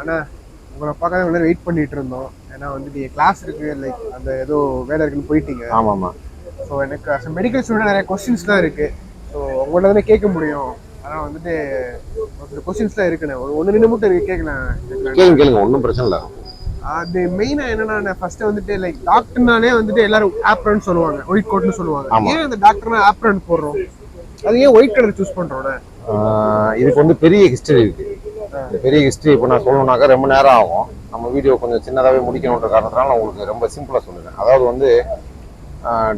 அண்ணா உங்களை பார்க்க இவ்வளோ வெயிட் பண்ணிட்டு இருந்தோம். ஏன்னா வந்துட்டு கிளாஸ் இருக்கு லைக் அந்த ஏதோ வேலை இருக்குன்னு போயிட்டீங்க. ஆமா ஆமா ஸோ எனக்கு அஸ் மெடிக்கல் ஸ்டூடெண்ட் நிறைய கொஸ்டின்ஸ் தான் இருக்கு. ஸோ உங்கள்ட்ட தானே கேட்க முடியும். ஆனால் வந்துட்டு ஒரு கொஸ்டின்ஸ்லாம் இருக்குண்ணே ஒரு ஒன்று ரெண்டு மட்டும் இருக்கு. கேட்கலாம் கேளுங்க கேளுங்க. ஒன்றும் பிரச்சனை இல்லை. அது மெயினாக என்னன்னா ஃபர்ஸ்ட் வந்துட்டு லைக் டாக்டர்னாலே வந்துட்டு எல்லாரும் ஆப்ரன் சொல்லுவாங்க. ஒயிட் கோட்னு சொல்லுவாங்க. ஏன் அந்த டாக்டர்னா ஆப்ரன் போடுறோம்? அது ஏன் ஒயிட் கலர் சூஸ் பண்றோம்? ஆஹ் இதுக்கு வந்து பெரிய ஹிஸ்டரி இருக்கு. பெரிய ஹிஸ்டரி இப்போ நான் சொல்லணும்னாக்கா ரொம்ப நேரம் ஆகும். நம்ம வீடியோ கொஞ்சம் சின்னதாகவே முடிக்கணுன்ற காரணத்தினால நான் உங்களுக்கு ரொம்ப சிம்பிளாக சொல்லுறேன் அதாவது வந்து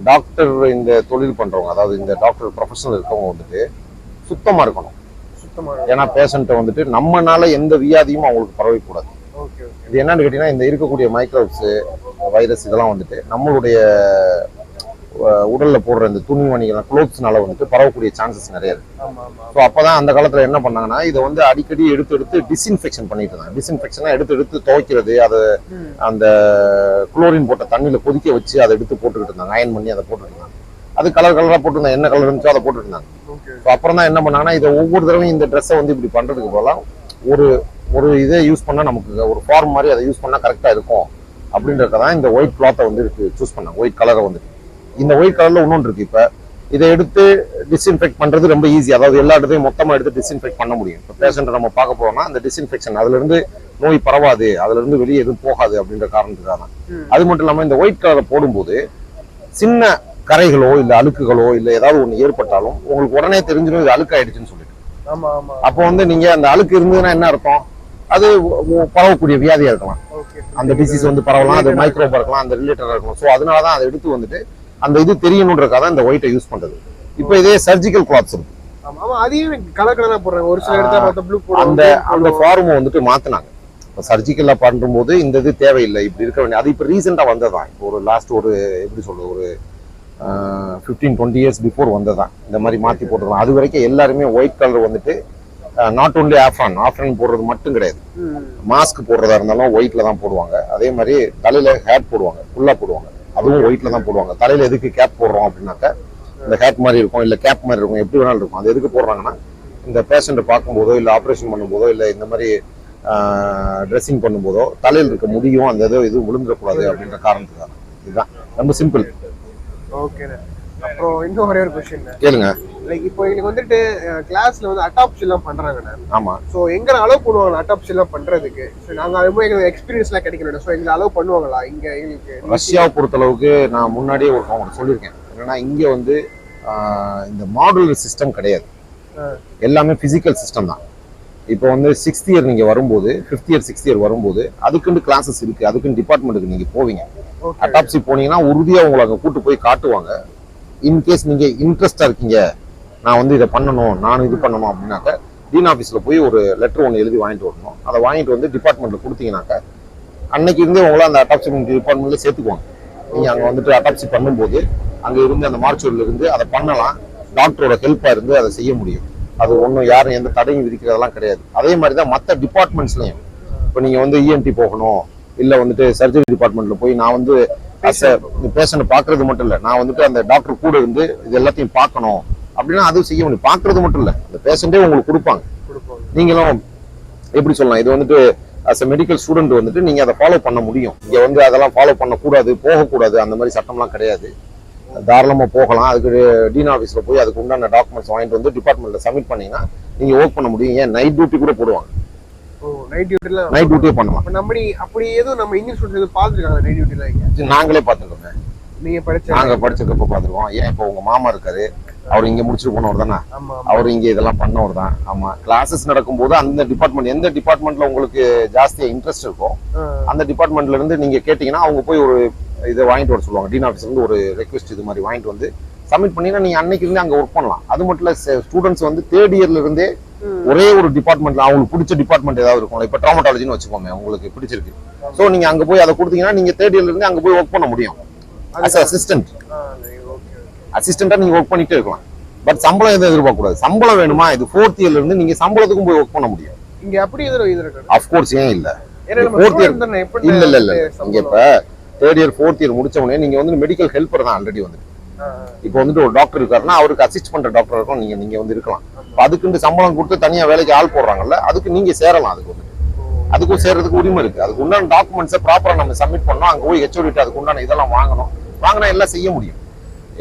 டாக்டர் இந்த தொழில் பண்றவங்க அதாவது இந்த டாக்டர் ப்ரொஃபஷனல் இருக்கவங்க வந்துட்டு சுத்தமா இருக்கணும். சுத்தமாக ஏன்னா பேஷண்ட்டை வந்துட்டு நம்மனால எந்த வியாதியும் அவங்களுக்கு பரவக்கூடாது. இது என்னன்னு கேட்டீங்கன்னா இந்த இருக்கக்கூடிய மைக்ரோப்ஸ் வைரஸ் இதெல்லாம் வந்துட்டு நம்மளுடைய உடல்ல போடுற இந்த துணிமணிகள் க்ளோத்ஸ்னால வந்துட்டு பரவக்கூடிய சான்சஸ் நிறைய இருக்கு. ஸோ அப்பதான் அந்த காலத்துல என்ன பண்ணாங்கன்னா இதை வந்து அடிக்கடி எடுத்து எடுத்து டிஸ்இன்ஃபெக்ஷன் பண்ணிட்டு இருந்தாங்க. டிஸ்இன்ஃபெக்ஷனா எடுத்து எடுத்து துவைக்கிறது அதை. அந்த குளோரின் போட்ட தண்ணியில கொதிக்க வச்சு அதை எடுத்து போட்டுக்கிட்டு இருந்தாங்க. அயன் பண்ணி அதை போட்டுட்டு இருந்தாங்க. அது கலர் கலரா போட்டுருந்தாங்க. என்ன கலர் இருந்துச்சோ அதை ஓகே. ஸோ அப்புறம் தான் என்ன பண்ணாங்கன்னா இதை ஒவ்வொரு தடவையும் இந்த ட்ரெஸ்ஸை வந்து இப்படி பண்றதுக்கு போகலாம் ஒரு ஒரு இதை யூஸ் பண்ணா நமக்கு ஒரு ஃபார்ம் மாதிரி அதை யூஸ் பண்ணா கரெக்டா இருக்கும். அப்படின்றத தான் இந்த ஒயிட் கிளாத்தை வந்து சூஸ் பண்ணாங்க. ஒயிட் கலரை வந்துட்டு. இந்த ஒயிட் கலர்ல இன்னொன்று இருக்கு இப்ப. இதை எடுத்து டிஸ்இன்ஃபெக்ட் பண்றது ரொம்ப ஈஸி அதாவது எல்லா இடத்தையும் மொத்தமா எடுத்து டிஸ்இன்ஃபெக்ட் பண்ண முடியும். இப்போ பேஷண்ட்டை நம்ம பார்க்க போறோம்னா அந்த டிஸ்இன்ஃபெக்ஷன் அதுல இருந்து நோய் பரவாது அதுல இருந்து வெளியே எதுவும் போகாது அப்படின்ற காரணத்துக்காக தான். அது மட்டும் இல்லாம இந்த ஒயிட் கலரை போடும்போது சின்ன கரைகளோ இல்ல அழுக்குகளோ இல்ல ஏதாவது ஒண்ணு ஏற்பட்டாலும் உங்களுக்கு உடனே தெரிஞ்சிடும் இது அழுக்காயிடுச்சுன்னு சொல்லிட்டு. ஆமா ஆமா. அப்போ வந்து நீங்க அந்த அழுக்கு இருந்ததுன்னா என்ன அர்த்தம்? அது பரவக்கூடிய வியாதியா இருக்கலாம். அந்த டிசீஸ் வந்து பரவலாம் அது மைக்ரோபா இருக்கலாம் அந்த ரிலேட்டடா இருக்கலாம். ஸோ அதனால தான் அதை எடுத்து வந்துட்டு அந்த இது தெரியணுன்றக்காக தான் இந்த ஒயிட்டை யூஸ் பண்றது. இப்போ இதே சர்ஜிக்கல் கிளாத்ஸ் இருக்கு. அந்த அந்த ஃபார்மை வந்துட்டு மாத்தினாங்க. இப்போ சர்ஜிக்கல்ல பண்ணும்போது இந்த இது தேவையில்லை இப்படி இருக்க வேண்டிய அது இப்போ ரீசெண்டாக வந்ததான் இப்போ ஒரு லாஸ்ட் ஒரு எப்படி சொல்றது ஒரு ஃபிஃப்டீன் டுவெண்ட்டி இயர்ஸ் பிஃபோர் வந்ததான் இந்த மாதிரி மாற்றி போட்டுருக்கலாம் அது வரைக்கும் எல்லாருமே ஒயிட் கலர் வந்துட்டு நாட் ஓன்லி ஆஃப்ரான் ஆஃப்ரான் போடுறது மட்டும் கிடையாது. மாஸ்க் போடுறதா இருந்தாலும் ஒயிட்ல தான் போடுவாங்க. அதே மாதிரி தலையில ஹேட் போடுவாங்க ஃபுல்லா போடுவாங்க. அதுவும் ஒயிட்ல தான் போடுவாங்க. தலையில எதுக்கு கேப் போடுறோம் அப்படின்னாக்க இந்த ஹேட் மாதிரி இருக்கும் இல்ல கேப் மாதிரி இருக்கும் எப்படி வேணாலும் இருக்கும். அது எதுக்கு போடுறாங்கன்னா இந்த பேஷண்ட்டை பார்க்கும்போதோ இல்ல ஆப்ரேஷன் பண்ணும்போதோ இல்ல இந்த மாதிரி ட்ரெஸ்ஸிங் பண்ணும்போதோ தலையில் இருக்க முடியும் அந்த ஏதோ எதுவும் விழுந்துடக்கூடாது அப்படின்ற காரணத்துக்காக. இதுதான். ரொம்ப சிம்பிள் ஓகேண்ணே அப்புறம் இன்னும் ஒரே ஒரு கொஸ்டின் கேளுங்க. லைக் இப்போ எங்களுக்கு வந்துட்டு கிளாஸ்ல வந்து அட்டாப்சி எல்லாம் பண்றாங்கண்ணே ஆமா. ஸோ எங்க அலோவ் பண்ணுவாங்க அட்டாப்சி எல்லாம் பண்றதுக்கு. ஸோ நாங்க அது மாதிரி எங்களுக்கு எக்ஸ்பீரியன்ஸ் எல்லாம் கிடைக்கணும் ஸோ எங்களை அலோவ் பண்ணுவாங்களா? இங்க எங்களுக்கு ரஷ்யாவை பொறுத்தளவுக்கு நான் முன்னாடியே ஒரு உங்களுக்கு சொல்லியிருக்கேன். என்னன்னா இங்க வந்து இந்த மாடுலர் சிஸ்டம் கிடையாது. எல்லாமே பிசிக்கல் சிஸ்டம் தான். இப்போ வந்து சிக்ஸ்த் இயர் நீங்க வரும்போது ஃபிஃப்த் இயர் சிக்ஸ்த் இயர் வரும்போது அதுக்குன்னு கிளாஸஸ் இருக்கு. அதுக்குன்னு டிபார்ட்மெண்ட்டுக்கு நீங்க போவீங்க. அட்டாப்சி போனீங்கன்னா உறுதியா உங்களை அங்க கூட்டு போய் காட்டுவாங்க. இன்கேஸ் நீங்க இன்ட்ரெஸ்டா இருக்கீங்க நான் வந்து இதை பண்ணணும் நான் இது பண்ணணும் அப்படின்னாக்க டீன் ஆஃபீஸில் போய் ஒரு லெட்டர் ஒன்று எழுதி வாங்கிட்டு வரணும். அதை வாங்கிட்டு வந்து டிபார்ட்மெண்ட்டில் கொடுத்தீங்கன்னாக்க அன்னைக்கு இருந்தே உங்களை அந்த அட்டாப்சி டிபார்ட்மெண்ட்ல சேர்த்துக்குவாங்க. நீங்க அங்க வந்துட்டு அட்டாப்சி பண்ணும்போது அங்க இருந்து அந்த மார்ச்சூர்ல இருந்து அதை பண்ணலாம். டாக்டரோட ஹெல்ப்பா இருந்து அதை செய்ய முடியும். அது ஒன்றும் யாரும் எந்த தடையும் விதிக்கிறதெல்லாம் கிடையாது. அதே மாதிரி தான் மற்ற டிபார்ட்மெண்ட்ஸ்லையும் இப்போ நீங்க வந்து இஎன்டி போகணும் இல்ல வந்துட்டு சர்ஜரி டிபார்ட்மெண்ட்ல போய் நான் வந்து பேஷண்ட் பாக்குறது மட்டும் இல்ல நான் வந்துட்டு அந்த டாக்டர் கூட இருந்து இது எல்லாத்தையும் பார்க்கணும். அப்படின்னா அதுவும் செய்ய முடியும். பாக்குறது மட்டும் இல்ல. அந்த பேஷண்டே உங்களுக்கு கொடுப்பாங்க. நீங்களும் எப்படி சொல்லலாம்? இது வந்துட்டு அஸ் மெடிக்கல் ஸ்டூடெண்ட் வந்துட்டு நீங்க அதை ஃபாலோ பண்ண முடியும். இங்க வந்து அதெல்லாம் ஃபாலோ பண்ணக்கூடாது போகக்கூடாது அந்த மாதிரி சட்டம்லாம் கிடையாது. தாராளமா போகலாம். அதுக்கு டீன் ஆஃபீஸ்ல போய் அதுக்கு உண்டான டாக்குமெண்ட்ஸ் வாங்கிட்டு வந்து டிபார்ட்மெண்ட்ல சப்மிட் பண்ணீங்கன்னா நீங்க ஒர்க் பண்ண முடியும். ஏன்? நைட் டியூட்டி கூட போடுவாங்க. நைட் டியூட்டிலாம் நைட் டியூட்டியே பண்ணலாம். நம்ம அப்படி எதுவும் நம்ம எதுவும் பார்த்துருக்காங்க நைட் இது நாங்களே பார்த்துருக்கோங்க நீங்க படிச்ச நாங்க படிச்சிருக்கப்ப பார்த்துருக்கோம் ஏன் இப்போ உங்க மாமா இருக்காரு? அவர் இங்க முடிச்சுட்டு போனவர் தானே? அவர் இங்க இதெல்லாம் பண்ணவர் தான். ஆமா. கிளாஸஸ் நடக்கும்போது அந்த டிபார்ட்மெண்ட் எந்த டிபார்ட்மெண்ட்ல உங்களுக்கு ஜாஸ்தியா இன்ட்ரெஸ்ட் இருக்கோ ஆ, அந்த டிபார்ட்மெண்ட்ல இருந்து நீங்க கேட்டீங்கன்னா அவங்க போய் ஒரு இதை வாங்கிட்டு வர சொல்லுவாங்க. டீன் ஆஃபீஸ்ல இருந்து ஒரு ரெக்வெஸ்ட் இது மாதிரி வாங்கிட்டு வந்து சப்மிட் பண்ணீங்கன்னா நீங்க அன்னைக்கு இருந்து அங்க ஒர்க் பண்ணலாம். அது மட்டும் இல்ல ஸ்டூடெண்ட்ஸ் வந்து தேர்ட் இயர்ல இருந்தே. ஒரே ஒரு டிபார்ட்மெண்ட்ல அவங்களுக்கு பிடிச்ச டிபார்ட்மெண்ட் ஏதாவது இருக்கும் இப்ப ட்ராமட்டாலஜின்னு வச்சுக்கோங்க உங்களுக்கு பிடிச்சிருக்கு. சோ நீங்க அங்க போய் அதை கொடுத்தீங்கன்னா நீங்க தேர்ட் இயர்ல இருந்து அங்க போய் ஒர்க் பண்ண முடியும். அஸ் அசிஸ்டன்ட் அசிஸ்டண்டா நீங்க ஒர்க் பண்ணிட்டே இருக்கலாம். பட் சம்பளம் எதுவும் எதிர்பார்க்க கூடாது சம்பளம் வேணுமா? இது ஃபோர்த் இயர்ல இருந்து நீங்க சம்பளத்துக்கும் போய் ஒர்க் பண்ண முடியும் இங்க அப்படி அஃப்கோர்ஸ் ஏன் இல்ல? தானே, எப்படி இல்ல இல்ல இல்ல. இங்க இப்ப தேர்ட் இயர் ஃபோர்த் இயர் முடிச்ச உடனே நீங்க வந்து மெடிக்கல் ஹெல்ப்பர் தான் ஆல்ரெடி வந்து இப்போ வந்துட்டு ஒரு டாக்டர் இருக்காருன்னா அவருக்கு அசிஸ்ட் பண்ற டாக்டர் இருக்கும். நீங்க நீங்க வந்து இருக்கலாம். அதுக்குன்னு சம்பளம் கொடுத்து தனியா வேலைக்கு ஆள் போடுறாங்கல்ல அதுக்கு நீங்க சேரலாம் அதுக்கு வந்து அதுக்கும் சேர்றதுக்கு உரிமை இருக்கு. அதுக்கு உண்டான டாக்குமெண்ட்ஸை ப்ராப்பரா நம்ம சப்மிட் பண்ணோம். அங்க போய் ஹெச்ஓடிட்டு அதுக்கு உண்டான இதெல்லாம் வாங்கணும். வாங்கினா எல்லாம் செய்ய முடியும்.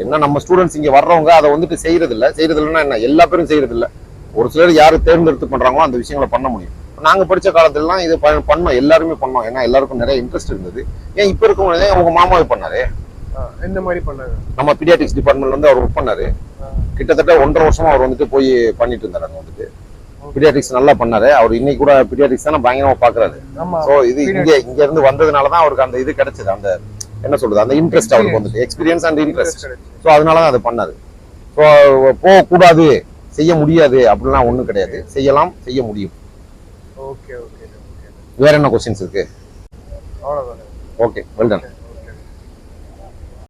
என்ன நம்ம ஸ்டூடெண்ட்ஸ் இங்க வர்றவங்க அதை வந்துட்டு செய்யறது இல்ல செய்யறது இல்லைன்னா என்ன? எல்லா பேரும் செய்யறது இல்ல ஒரு சிலர் யாரு தேர்ந்தெடுத்து பண்றாங்களோ அந்த விஷயங்களை பண்ண முடியும். நாங்க படிச்ச காலத்துலலாம் இது பண்ணோம். எல்லாருமே பண்ணோம். ஏன்னா எல்லாருக்கும் நிறைய இன்ட்ரெஸ்ட் இருந்தது. ஏன் இப்ப இருக்கவங்க உங்க மாமாவே பண்ணாரு. எந்த மாதிரி பண்ணாங்க நம்ம பீடியாட்டிக்ஸ் டிபார்ட்மெண்ட்ல வந்து அவர் ஒர்க் பண்ணாரு கிட்டத்தட்ட ஒன்றரை வருஷமா அவர் வந்துட்டு போய் பண்ணிட்டு இருந்தாரு அங்க வந்துட்டு. பீடியாட்டிக்ஸ் நல்லா பண்ணாரு. அவர் இன்னைக்கு கூட பீடியாட்டிக்ஸ் தானே பயங்கரமா பாக்குறாரு. சோ இது இங்க இங்க இருந்து வந்ததுனால தான் அவருக்கு அந்த இது கிடைச்சது. அந்த என்ன சொல்றது அந்த இன்ட்ரெஸ்ட் அவருக்கு வந்துட்டு எக்ஸ்பீரியன்ஸ் அண்ட் இன்ட்ரெஸ்ட் ஸோ அதனால தான் அதை பண்ணாரு. ஸோ போகக்கூடாது செய்ய முடியாது அப்படிலாம் ஒன்றும் கிடையாது. செய்யலாம் செய்ய முடியும். ஓகே ஓகே வேற என்ன கொஸ்டின்ஸ் இருக்கு? Okay well done